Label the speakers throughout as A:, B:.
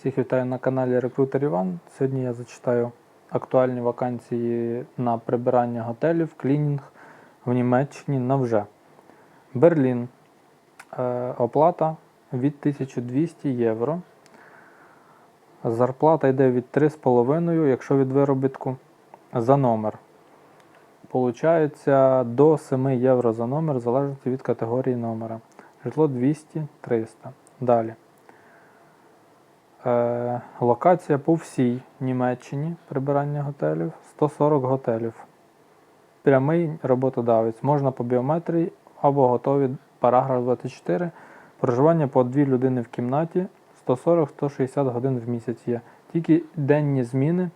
A: Всіх вітаю на каналі Рекрутер Іван. Сьогодні я зачитаю актуальні вакансії на прибирання готелів, клінінг в Німеччині на вже. Берлін. Е, оплата від 1200 євро. Зарплата йде від 3,5, якщо від виробітку, за номер. Получається до 7 євро за номер, залежно від категорії номера. Житло 200-300. Далі. Е, локація по всій Німеччині прибирання готелів 140 готелів. Прямий роботодавець. Можна по біометрії або готові параграф 24. Проживання по дві людини в кімнаті 140-160 годин в місяць є. Тільки денні зміни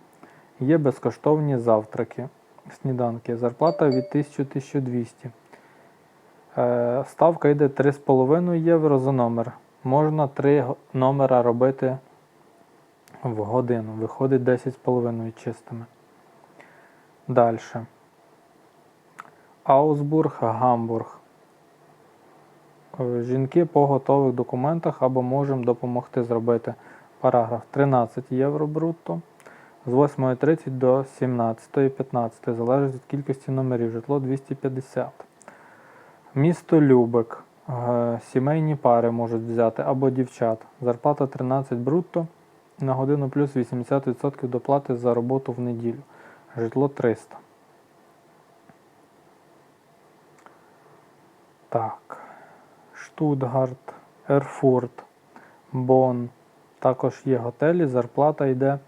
A: є безкоштовні завтраки, сніданки. Зарплата від 1000-1200. Е, ставка йде 3,5 євро за номер. Можна 3 го- номера робити в годину. Виходить 10,5 чистими. Далі. Аусбург, Гамбург. Е, Жінки по готових документах або можемо допомогти зробити параграф 13 євро брутто. З 8.30 до 17.15, залежить від кількості номерів. Житло 250. Місто Любек. Е, Сімейні пари можуть взяти або дівчат. Зарплата 13 брутто на годину плюс 80% доплати за роботу в неділю. Житло 300. Так. Штутгарт, Ерфурт, Бонн. Також є готелі. Зарплата йде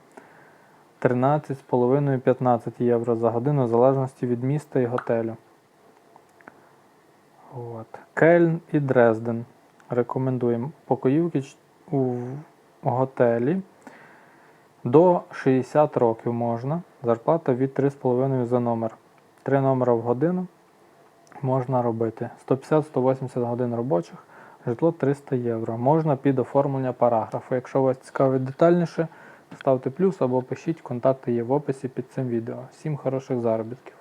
A: 13,5-15 євро за годину, в залежності від міста і готелю. От. Кельн і Дрезден. Рекомендуємо. Покоївки у готелі до 60 років можна. Зарплата від 3,5 за номер. 3 номера в годину можна робити. 150-180 годин робочих, житло 300 євро. Можна під оформлення параграфу. Якщо вас цікавить детальніше, ставте плюс або пишіть, контакти є в описі під цим відео. Всім хороших заробітків.